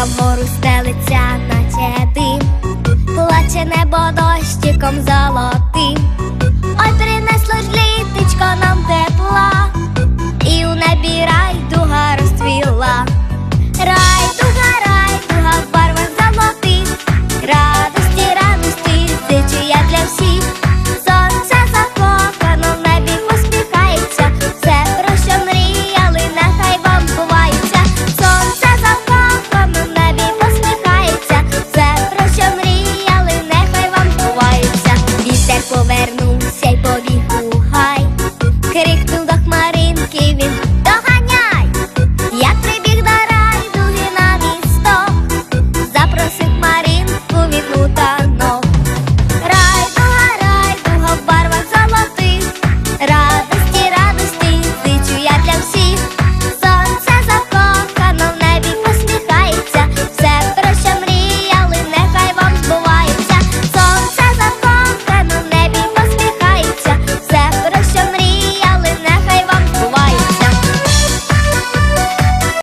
Зірка вгору стелиться, наче дим Плаче небо дощиком за.